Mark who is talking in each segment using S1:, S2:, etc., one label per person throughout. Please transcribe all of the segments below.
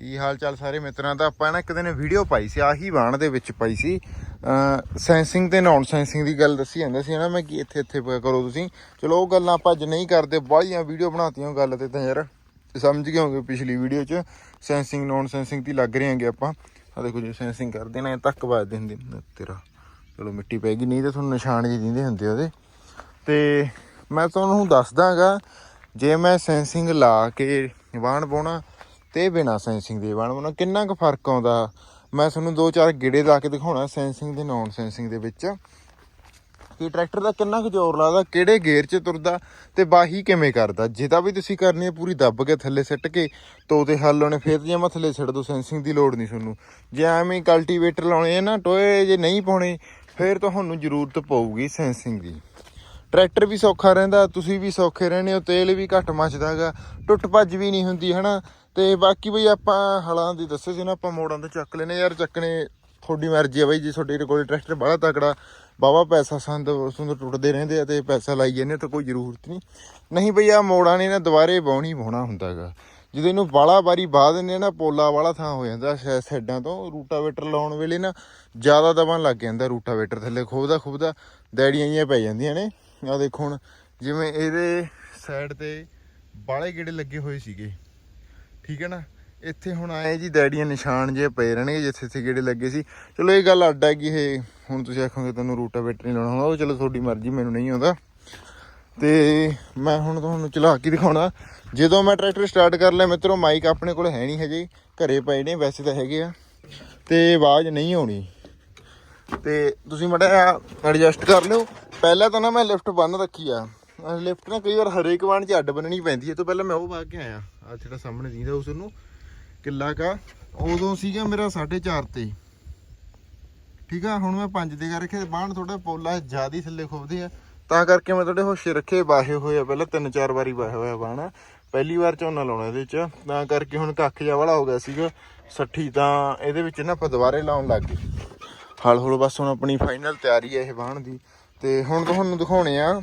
S1: ਕੀ ਹਾਲ ਚਾਲ ਸਾਰੇ ਮਿੱਤਰਾਂ ਦਾ? ਆਪਾਂ ਨਾ ਇੱਕ ਦਿਨ ਵੀਡੀਓ ਪਾਈ ਸੀ, ਆਹੀ ਬਾਣ ਦੇ ਵਿੱਚ ਪਾਈ ਸੀ। ਸੈਂਸਿੰਗ ਤੇ ਨਾਨ ਸੈਂਸਿੰਗ ਦੀ ਗੱਲ ਦੱਸੀ ਜਾਂਦਾ ਸੀ ਨਾ, ਮੈਂ ਕਿ ਇੱਥੇ ਇੱਥੇ ਪਿਆ ਕਰੋ ਤੁਸੀਂ। ਚਲੋ ਉਹ ਗੱਲਾਂ ਆਪਾਂ ਅੱਜ ਨਹੀਂ ਕਰਦੇ, ਬਾਹਲੀਆਂ ਵੀਡੀਓ ਬਣਾਤੀਆਂ ਉਹ ਗੱਲ ਤੇ ਤਾਂ ਯਾਰ। ਸਮਝ ਗਏ ਹੋਗੇ ਪਿਛਲੀ ਵੀਡੀਓ 'ਚ ਸੈਂਸਿੰਗ ਨਾਨ ਸੈਂਸਿੰਗ ਦੀ ਲੱਗ ਰਹੇ ਹਾਂਗੇ ਆਪਾਂ। ਆ ਦੇਖੋ ਜੀ ਸੈਂਸਿੰਗ ਕਰਦੇ ਨੇ ਤੱਕ ਵੱਜਦੇ ਹੁੰਦੇ ਤੇਰਾ, ਚਲੋ ਮਿੱਟੀ ਪੈ ਗਈ, ਨਹੀਂ ਤਾਂ ਤੁਹਾਨੂੰ ਨਿਸ਼ਾਨ ਜੀ ਦਿੰਦੇ ਹੁੰਦੇ ਉਹਦੇ। ਤੇ ਮੈਂ ਤੁਹਾਨੂੰ ਦੱਸਦਾਗਾ, ਜੇ ਮੈਂ ਸੈਂਸਿੰਗ ਲਾ ਕੇ ਵਾਹਣ ਪਾਉਣਾ ਤੇ ਬਿਨਾ ਸੈਂਸਿੰਗ ਦੇ ਬਣ ਪਾਉਣਾ ਕਿੰਨਾ ਕੁ ਫ਼ਰਕ ਆਉਂਦਾ? ਮੈਂ ਤੁਹਾਨੂੰ ਦੋ ਚਾਰ ਗੇੜੇ ਲਾ ਕੇ ਦਿਖਾਉਣਾ ਸੈਂਸਿੰਗ ਤੇ ਨਾਨ ਸੈਂਸਿੰਗ ਦੇ ਵਿੱਚ। ਕਿ ਟਰੈਕਟਰ ਦਾ ਕਿੰਨਾ ਕੁ ਜ਼ੋਰ ਲੱਗਦਾ? ਕਿਹੜੇ ਗੇਅਰ 'ਚ ਤੁਰਦਾ? ਤੇ ਬਾਹੀ ਕਿਵੇਂ ਕਰਦਾ? ਜਿਹਦਾ ਵੀ ਤੁਸੀਂ ਕਰਨੀ ਹੈ ਪੂਰੀ ਦੱਬ ਕੇ ਥੱਲੇ ਸਿੱਟ ਕੇ ਤੋਤੇ ਹੱਲ ਲਾਉਣੇ ਫੇਰ ਜੇ ਮੈਂ ਥੱਲੇ ਸਿੱਟ ਦੋ ਸੈਂਸਿੰਗ ਦੀ ਲੋੜ ਨਹੀਂ ਤੁਹਾਨੂੰ। ਜੇ ਐਵੇਂ ਕਲਟੀਵੇਟਰ ਲਾਉਣੇ ਆ ਨਾ, ਟੋਏ ਜੇ ਨਹੀਂ ਪਾਉਣੇ, ਫੇਰ ਤੁਹਾਨੂੰ ਜ਼ਰੂਰਤ ਪਊਗੀ ਸੈਂਸਿੰਗ ਦੀ। ਟਰੈਕਟਰ ਵੀ ਸੌਖਾ ਰਹਿੰਦਾ, ਤੁਸੀਂ ਵੀ ਸੌਖੇ ਰਹਿੰਦੇ ਹੋ, ਤੇਲ ਵੀ ਘੱਟ ਮੱਚਦਾਗਾ, ਟੁੱਟ ਭੱਜ ਵੀ ਨਹੀਂ ਹੁੰਦੀ, ਹਨਾ? ਤੇ ਬਾਕੀ ਬਈ ਆਪਾਂ ਹਲਾਂ ਦੀ ਦੱਸੇ ਸੀ ਨਾ, ਆਪਾਂ ਮੋੜਾਂ ਤੇ ਚੱਕ ਲੈਨੇ ਯਾਰ ਚੱਕਣੇ ਤੁਹਾਡੀ ਮਰਜ਼ੀ ਆ ਬਈ, ਜੇ ਤੁਹਾਡੇ ਕੋਲ ਟਰੈਕਟਰ ਬੜਾ ਤਕੜਾ ਬਾਵਾ ਪੈਸਾ ਸੰਦ ਸੁੰਦਰ ਟੁੱਟਦੇ ਰਹਿੰਦੇ ਆ ਤੇ ਪੈਸਾ ਲਾਈ ਜਾਂਦੇ ਆ, ਤਾਂ ਕੋਈ ਜ਼ਰੂਰਤ ਨਹੀਂ। ਨਹੀਂ ਬਈ ਆ ਮੋੜਾਂ ਨੇ ਨਾ ਦੁਬਾਰੇ ਬਾਉਣੀ ਬਾਉਣਾ ਹੁੰਦਾਗਾ। ਜਦੋਂ ਇਹਨੂੰ ਬਾਲਾ ਵਾਰੀ ਬਾਹ ਦਿੰਦੇ ਆ ਨਾ, ਪੋਲਾ ਵਾਲਾ ਥਾਂ ਹੋ ਜਾਂਦਾ ਸ਼ਾਇਦ ਸਾਈਡਾਂ ਤੋਂ। ਰੂਟਾਵੇਟਰ ਲਾਉਣ ਵੇਲੇ ਨਾ ਜ਼ਿਆਦਾ ਦਬਨ ਲੱਗ ਜਾਂਦਾ ਰੂਟਾਵੇਟਰ ਥੱਲੇ, ਖੋਬਦਾ ਖੁਬਦਾ ਦੈੜੀਆਂ ਜੀਆਂ ਪੈ ਜਾਂਦੀਆਂ ਨੇ। ਆ ਦੇਖੋ ਹੁਣ, ਜਿਵੇਂ ਇਹਦੇ ਸਾਈਡ ਤੇ ਬਾਲੇ ਗੇੜੇ ਲੱਗੇ ਹੋਏ ਸੀਗੇ। ਠੀਕ ਹੈ ਨਾ? ਇੱਥੇ ਹੁਣ ਆਏ ਜੀ ਡੈਡੀਆਂ ਨਿਸ਼ਾਨ ਜੇ ਪਏ ਰਹਿਣਗੇ, ਜਿੱਥੇ ਇੱਥੇ ਗੇੜੇ ਲੱਗੇ ਸੀ। ਚਲੋ ਇਹ ਗੱਲ ਅੱਡ ਹੈ ਕਿ ਇਹ ਹੁਣ ਤੁਸੀਂ ਆਖੋਗੇ ਤੈਨੂੰ ਰੂਟਾਵੇਟਰ ਨਹੀਂ ਲਾਉਣਾ ਹੁੰਦਾ, ਉਹ ਚਲੋ ਤੁਹਾਡੀ ਮਰਜ਼ੀ, ਮੈਨੂੰ ਨਹੀਂ ਆਉਂਦਾ। ਤੇ ਮੈਂ ਹੁਣ ਤੁਹਾਨੂੰ ਚਲਾ ਕੇ ਦਿਖਾਉਣਾ। ਜਦੋਂ ਮੈਂ ਟਰੈਕਟਰ ਸਟਾਰਟ ਕਰ ਲਿਆ, ਮਿੱਤਰੋ ਮਾਈਕ ਆਪਣੇ ਕੋਲ ਹੈ ਨਹੀਂ ਹਜੇ, ਘਰੇ ਪਏ ਨੇ, ਵੈਸੇ ਤਾਂ ਹੈਗੇ ਆ। ਤੇ ਆਵਾਜ਼ ਨਹੀਂ ਆਉਣੀ। ਤੇ ਤੁਸੀਂ ਮੜਾ ਐਡਜਸਟ ਕਰ ਲਿਓ। ਪਹਿਲਾਂ ਤਾਂ ਨਾ ਮੈਂ ਲਿਫਟ ਬੰਦ ਰੱਖੀ ਆ। ਲਿਫਟ ਨਾ ਕਈ ਵਾਰ ਹਰੇਕ ਵਾਣ 'ਚ ਅੱਡ ਬੰਨਣੀ ਪੈਂਦੀ ਹੈ। ਇਹ ਤੋਂ ਪਹਿਲਾਂ ਮੈਂ ਉਹ ਪਾ ਕੇ ਆਇਆ। ਆ ਜਿਹੜਾ ਸਾਹਮਣੇ ਦੀਦਾ ਉਸ ਨੂੰ। ਕਿੱਲਾ ਕਾ। ਉਦੋਂ ਸੀਗਾ ਮੇਰਾ 4.5 ਤੇ। ਠੀਕ ਆ, ਹੁਣ ਮੈਂ 5 ਦੇ ਕਰ ਰੱਖਿਆ ਬਾਣ ਥੋੜਾ ਪੋਲਾ ਜ਼ਿਆਦਾ ਹੀ ਥੱਲੇ ਖੋਬਦੇ ਆ। ਤਾਂ ਕਰਕੇ ਮੈਂ ਥੋੜੇ ਹੋਸ਼ੇ ਰੱਖੇ ਬਾਹੇ ਹੋਏ ਆ। ਪਹਿਲਾਂ ਤਿੰਨ ਚਾਰ ਵਾਰੀ ਬਾਹੇ ਹੋਇਆ ਬਾਣ ਪਹਿਲੀ ਵਾਰ ਝੋਨਾ ਲਾਉਣਾ ਇਹਦੇ ਚ। ਤਾਂ ਕਰਕੇ ਹੁਣ ਕੱਖ ਜਿਹਾ ਵਾਲਾ ਹੋ ਗਿਆ ਸੀਗਾ। 60 ਤਾਂ ਇਹਦੇ ਵਿੱਚ ਨਾ ਆਪਾਂ ਦੁਬਾਰੇ ਲਾਉਣ ਲੱਗ ਗਏ। ਹਲ ਹੁਲ ਬਸ ਹੁਣ ਆਪਣੀ ਫਾਈਨਲ ਤਿਆਰੀ ਹੈ ਇਹ ਬਾਣ ਦੀ। ਤੇ ਹੁਣ ਤੁਹਾਨੂੰ ਦਿਖਾਉਣੇ ਆ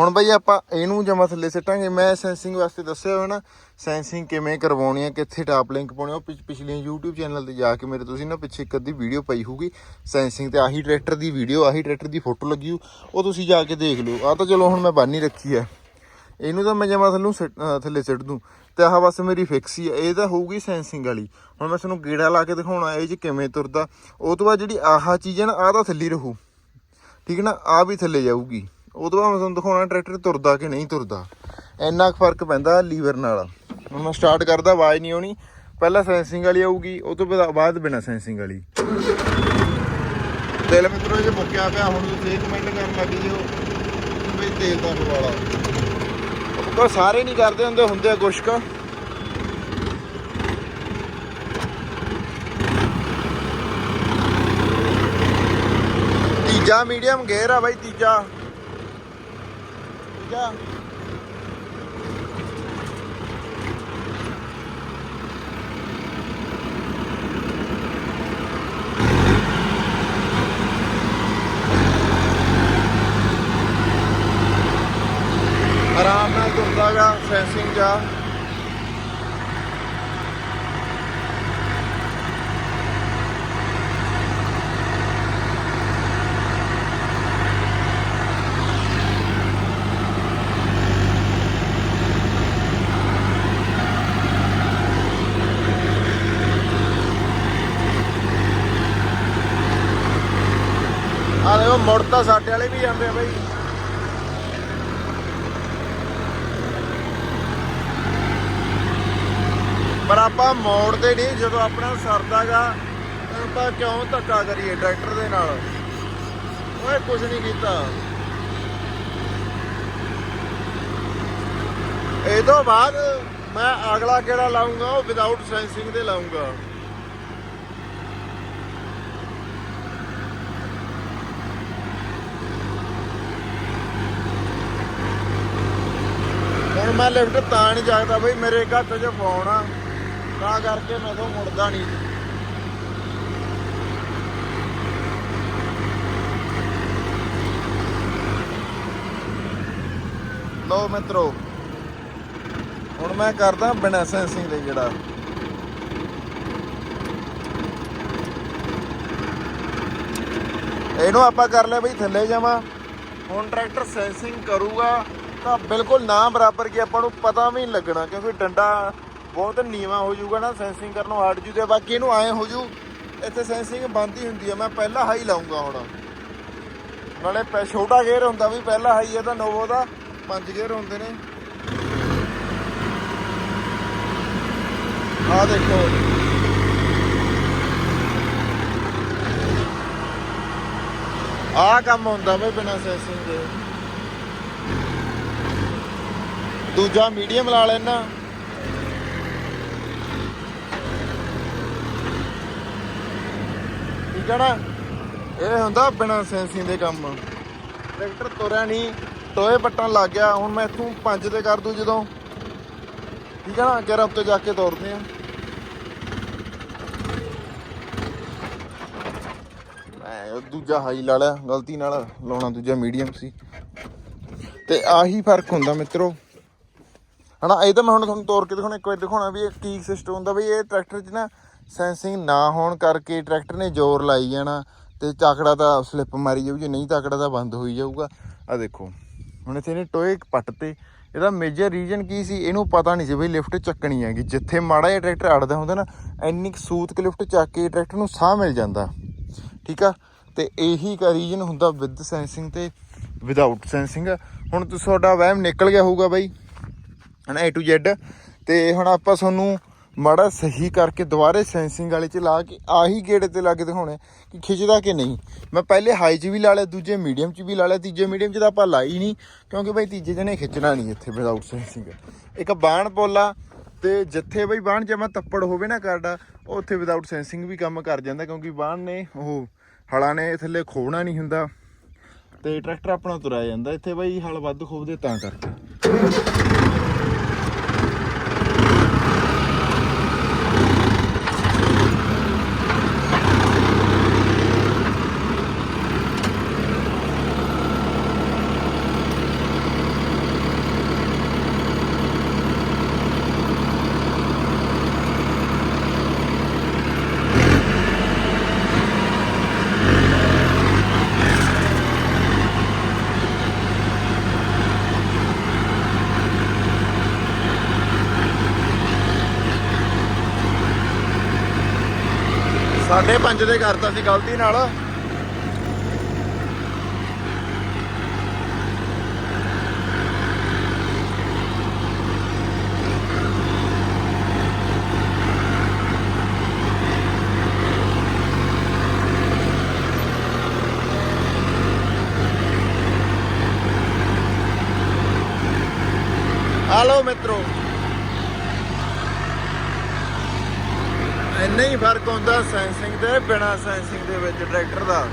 S1: ਹੁਣ ਬਈ ਆਪਾਂ ਇਹਨੂੰ ਜਮਾ ਥੱਲੇ ਸਿੱਟਾਂਗੇ। ਮੈਂ ਸੈਂਸਿੰਗ ਵਾਸਤੇ ਦੱਸਿਆ ਹੋਇਆ ਨਾ ਸੈਂਸਿੰਗ ਕਿਵੇਂ ਕਰਵਾਉਣੀ ਹੈ ਕਿੱਥੇ ਟਾਪ ਲਿੰਕ ਪਾਉਣੀ ਆ, ਉਹ ਪਿਛ- ਪਿਛਲੀਆਂ YouTube ਚੈਨਲ ਤੇ ਜਾ ਕੇ ਮੇਰੇ ਤੁਸੀਂ ਨਾ ਪਿੱਛੇ ਇੱਕ ਅੱਧੀ ਵੀਡੀਓ ਪਈ ਹੋਊਗੀ। ਸੈਂਸਿੰਗ ਤੇ ਆਹੀ ਟਰੈਕਟਰ ਦੀ ਵੀਡੀਓ ਆਹੀ ਟਰੈਕਟਰ ਦੀ ਫੋਟੋ ਲੱਗੀ ਹੋਊ ਉਹ ਤੁਸੀਂ ਜਾ ਕੇ ਦੇਖ ਲਿਓ। ਆ ਤਾਂ ਚਲੋ ਹੁਣ ਮੈਂ ਬੰਨ ਹੀ ਰੱਖੀ ਹੈ ਇਹਨੂੰ ਤਾਂ ਮੈਂ ਜਮਾ ਥੱਲੋਂ ਸਿੱਟ- ਅਹ ਥੱਲੇ ਸਿੱਟ ਦੂੰ। ਤੇ ਆਹ ਬਸ ਮੇਰੀ ਫਿਕਸ ਹੀ ਹੈ ਇਹ ਤਾਂ ਹੋਊਗੀ ਸੈਂਸਿੰਗ ਵਾਲੀ। ਹੁਣ ਮੈਂ ਤੁਹਾਨੂੰ ਗੇੜਾ ਲਾ ਕੇ ਦਿਖਾਉਣਾ ਇਹ ਚ ਕਿਵੇਂ ਤੁਰਦਾ। ਉਹ ਤੋਂ ਬਾਅਦ ਜਿਹੜੀ ਆਹ ਚੀਜ਼ ਹੈ ਨਾ ਆਹ ਤਾਂ ਥੱਲੇ ਰਹੂ। ਠੀਕ ਹੈ ਨਾ? ਆ ਵੀ ਥੱਲੇ ਜਾਊਗੀ। ਉਹ ਤੋਂ ਬਾਅਦ ਮੈਂ ਤੁਹਾਨੂੰ ਦਿਖਾਉਣਾ ਟਰੈਕਟਰ ਤੁਰਦਾ ਕਿ ਨਹੀਂ ਤੁਰਦਾ। ਇੰਨਾ ਕੁ ਫ਼ਰਕ ਪੈਂਦਾ ਲੀਵਰ ਨਾਲ। ਹੁਣ ਮੈਂ ਸਟਾਰਟ ਕਰਦਾ ਆਵਾਜ਼ ਨਹੀਂ ਆਉਣੀ। ਪਹਿਲਾਂ ਸੈਂਸਿੰਗ ਵਾਲੀ ਆਊਗੀ ਉਹ ਤੋਂ ਬਾਅਦ- ਬਿਨਾ ਸੈਂਸਿੰਗ ਵਾਲੀ। ਤੇਲ ਮਿੱਤਰੋ ਜੇ ਮੁੱਕਿਆ ਪਿਆ ਹੁਣ ਤੁਸੀਂ ਕਮੈਂਟ ਕਰਨ ਲੱਗ ਜਿਓ। ਕਿ ਬਈ ਤੇਲ ਦਾ ਪਵਾਲਾ ਉਹ ਸਾਰੇ ਨਹੀਂ ਕਰਦੇ ਹੁੰਦੇ ਹੁੰਦੇ ਆ ਕੁਛ ਕੁ ਤੀਜਾ ਮੀਡੀਅਮ ਗੇਅਰ ਆ ਬਾਈ ਤੀਜਾ। ਤੀਜਾ ਆਰਾਮ ਨਾਲ ਤੁਰਦਾਗਾ ਸੈਂਸਿੰਗ ਜਾ ਆ ਦੇਖੋ ਮੁੜ ਤਾਂ ਸਾਡੇ ਵਾਲੇ ਵੀ ਜਾਂਦੇ ਆ ਬਈ। ਪਰ ਆਪਾਂ ਮੋੜਦੇ ਨਹੀਂ, ਜਦੋਂ ਆਪਣਾ ਸਰਦਾਗਾ ਆਪਾਂ ਕਿਉਂ ਧੱਕਾ ਕਰੀਏ ਟਰੈਕਟਰ ਦੇ ਨਾਲ? ਓਏ ਕੁਝ ਨਹੀਂ ਕੀਤਾ। ਇਹ ਤੋਂ ਬਾਅਦ ਮੈਂ ਅਗਲਾ ਕਿਹੜਾ ਲਾਉਂਗਾ ਉਹ ਵਿਦਆਊਟ ਸੈਂਸਿੰਗ ਦੇ ਲਾਉਂਗਾ ਮੈਂ ਲਿਫਟ ਤਾਂ ਨਹੀਂ ਜਾਗਦਾ ਬਈ, ਮੇਰੇ ਘੱਟ 'ਚ ਫੋਨ ਆ। ਤਾਂ ਕਰਕੇ ਮੈਂ ਤੋਂ ਮੁੜਦਾ ਨਹੀਂ। ਲੋ ਮਿੱਤਰੋ, ਹੁਣ ਮੈਂ ਕਰਦਾ ਬਿਨਾ ਸੈਂਸਿੰਗ ਦੇ ਜਿਹੜਾ। ਇਹਨੂੰ ਆਪਾਂ ਕਰ ਲਿਆ ਬਈ, ਥੱਲੇ ਜਾਵਾਂ। ਹੁਣ ਟਰੈਕਟਰ ਸੈਂਸਿੰਗ ਕਰੂਗਾ। ਤਾਂ ਬਿਲਕੁਲ ਨਾ ਬਰਾਬਰ ਕੀ ਆਪਾਂ ਨੂੰ ਪਤਾ ਵੀ ਨਹੀਂ ਲੱਗਣਾ ਕਿਉਂਕਿ ਡੰਡਾ ਬਹੁਤ ਨੀਵਾ ਹੋ ਜਾਊਗਾ ਨਾ ਸੈਂਸਿੰਗ ਕਰਨੋਂ ਹਟ ਜੂ ਤੇ ਬਾਕੀ ਇਹਨੂੰ ਐ ਹੋ ਜੂ, ਇੱਥੇ ਸੈਂਸਿੰਗ ਬੰਦ ਹੀ ਹੁੰਦੀ ਹੈ ਮੈਂ ਪਹਿਲਾ ਹਾਈ ਲਾਉਂਗਾ ਹੁਣ। ਨਾਲੇ ਪੈ- ਛੋਟਾ ਗੇਅਰ ਹੁੰਦਾ ਵੀ ਪਹਿਲਾ ਹਾਈ ਹੈ ਤਾਂ ਨੋਵੋ ਦਾ ਪੰਜ ਗੇਅਰ ਹੁੰਦੇ ਨੇ। ਆਹ ਦੇਖੋ। ਆਹ ਕੰਮ ਹੁੰਦਾ ਬਈ ਬਿਨਾ ਸੈਂਸਿੰਗ ਦੇ। ਦੂਜਾ ਮੀਡੀਅਮ ਲਾ ਲੈਣਾ। ਠੀਕ ਹੈ ਨਾ? ਇਹ ਹੁੰਦਾ ਬਿਨਾ ਸੈਂਸਿੰਗ ਦੇ ਕੰਮ। ਟਰੈਕਟਰ ਤੁਰਿਆ ਨਹੀਂ, ਟੋਏ ਪੱਟਣ ਲੱਗ ਗਿਆ। ਹੁਣ ਮੈਂ ਇੱਥੋਂ ਪੰਜ ਤੇ ਕਰ ਦੂੰ ਜਦੋਂ। ਠੀਕ ਹੈ ਨਾ? ਅੱਗੇ ਰੱਬ ਤੇ ਜਾ ਕੇ ਤੋਰਦੇ ਆ। ਮੈਂ ਦੂਜਾ ਹਾਈ ਲਾ ਲਿਆ। ਗਲਤੀ ਨਾਲ ਲਾਉਣਾ ਦੂਜਾ ਮੀਡੀਅਮ ਸੀ। ਤੇ ਆਹੀ ਫ਼ਰਕ ਹੁੰਦਾ ਮਿੱਤਰੋ। ਹਨਾ, ਇਹ ਤਾਂ ਮੈਂ ਹੁਣ ਤੁਹਾਨੂੰ ਤੋਰ ਕੇ ਦਿਖਾਉਣਾ, ਇੱਕ ਵਾਰ ਦਿਖਾਉਣਾ ਵੀ ਇਹ ਕੀ ਸਿਸਟਮ ਹੁੰਦਾ ਵੀ ਇਹ ਟਰੈਕਟਰ 'ਚ ਨਾ ਸੈਂਸਿੰਗ ਨਾ ਹੋਣ ਕਰਕੇ ਟਰੈਕਟਰ ਨੇ ਜ਼ੋਰ ਲਾਈ ਜਾਣਾ ਤੇ ਚਾਕੜਾ ਤਾਂ ਸਲਿੱਪ ਮਾਰੀ ਜਾਊ, ਜੇ ਨਹੀਂ ਤਾਕੜਾ ਤਾਂ ਬੰਦ ਹੋਈ ਜਾਊਗਾ। ਆ ਦੇਖੋ, ਹੁਣ ਇੱਥੇ ਨੇ ਟੋਏ ਪੱਟ ਤੇ, ਇਹਦਾ ਮੇਜਰ ਰੀਜਨ ਕੀ ਸੀ, ਇਹਨੂੰ ਪਤਾ ਨਹੀਂ ਸੀ ਬਈ ਲਿਫਟ ਚੱਕਣੀ ਹੈਗੀ। ਜਿੱਥੇ ਮਾੜਾ ਜਿਹਾ ਟਰੈਕਟਰ ਅੜਦਾ ਹੁੰਦਾ ਨਾ, ਇੰਨੀ ਕੁ ਸੂਤਕ ਲਿਫਟ ਚੱਕ ਕੇ ਟਰੈਕਟਰ ਨੂੰ ਸਾਹ ਮਿਲ ਜਾਂਦਾ। ਠੀਕ ਆ? ਤੇ ਇਹੀ ਕਾ ਰੀਜਨ ਹੁੰਦਾ ਵਿਦ ਸੈਂਸਿੰਗ ਤੇ ਵਿਦਆਊਟ ਸੈਂਸਿੰਗ ਹੁਣ ਤੁਹਾਡਾ ਵਹਿਮ ਨਿਕਲ ਗਿਆ ਹੋਊਗਾ ਬਾਈ। ਹਨਾ, A to Z ਤੇ ਹੁਣ ਆਪਾਂ ਤੁਹਾਨੂੰ ਮਾੜਾ ਸਹੀ ਕਰਕੇ ਦੁਬਾਰੇ ਸੈਂਸਿੰਗ ਵਾਲੇ ਚ ਲਾ ਕੇ ਆਹੀ ਗੇੜੇ ਤੇ ਲਾ ਕੇ ਦਿਖਾਉਣੇ ਕਿ ਖਿੱਚਦਾ ਕਿ ਨਹੀਂ। ਮੈਂ ਪਹਿਲੇ ਹਾਈ 'ਚ ਵੀ ਲਾ ਲਿਆ, ਦੂਜੇ ਮੀਡੀਅਮ 'ਚ ਵੀ ਲਾ ਲਿਆ, ਤੀਜੇ ਮੀਡੀਅਮ 'ਚ ਤਾਂ ਆਪਾਂ ਲਾਈ ਨਹੀਂ, ਕਿਉਂਕਿ ਬਈ ਤੀਜੇ ਜਣੇ ਖਿੱਚਣਾ ਨਹੀਂ ਇੱਥੇ ਵਿਦਆਊਟ ਸੈਂਸਿੰਗ ਇੱਕ ਬਾਣ ਪੋਲਾ ਤੇ ਜਿੱਥੇ ਬਈ ਬਾਣ ਜਮਾ ਤੱਪੜ ਹੋਵੇ ਨਾ ਕਰਦਾ ਉੱਥੇ ਵਿਦਆਊਟ ਸੈਂਸਿੰਗ ਵੀ ਕੰਮ ਕਰ ਜਾਂਦਾ, ਕਿਉਂਕਿ ਬਾਣ ਨੇ ਉਹ ਹਲਾਂ ਨੇ ਥੱਲੇ ਖੋਣਾ ਨਹੀਂ ਹੁੰਦਾ, ਤੇ ਟਰੈਕਟਰ ਆਪਣਾ ਤੁਰਿਆ ਜਾਂਦਾ, ਇੱਥੇ ਬਈ ਹਲ ਵੱਧ ਖੋਬਦੇ ਤਾਂ ਕਰਕੇ। ਸਾਢੇ ਪੰਜ ਦੇ ਕਰਤਾ ਸੀ ਗਲਤੀ ਨਾਲ ਹਾਲੋ ਮਿੱਤਰੋ। ਨਹੀਂ ਫ਼ਰਕ ਹੁੰਦਾ ਸੈਂਸਿੰਗ ਦੇ ਬਿਨਾ ਸੈਂਸਿੰਗ ਦੇ ਵਿੱਚ ਟਰੈਕਟਰ ਦਾ।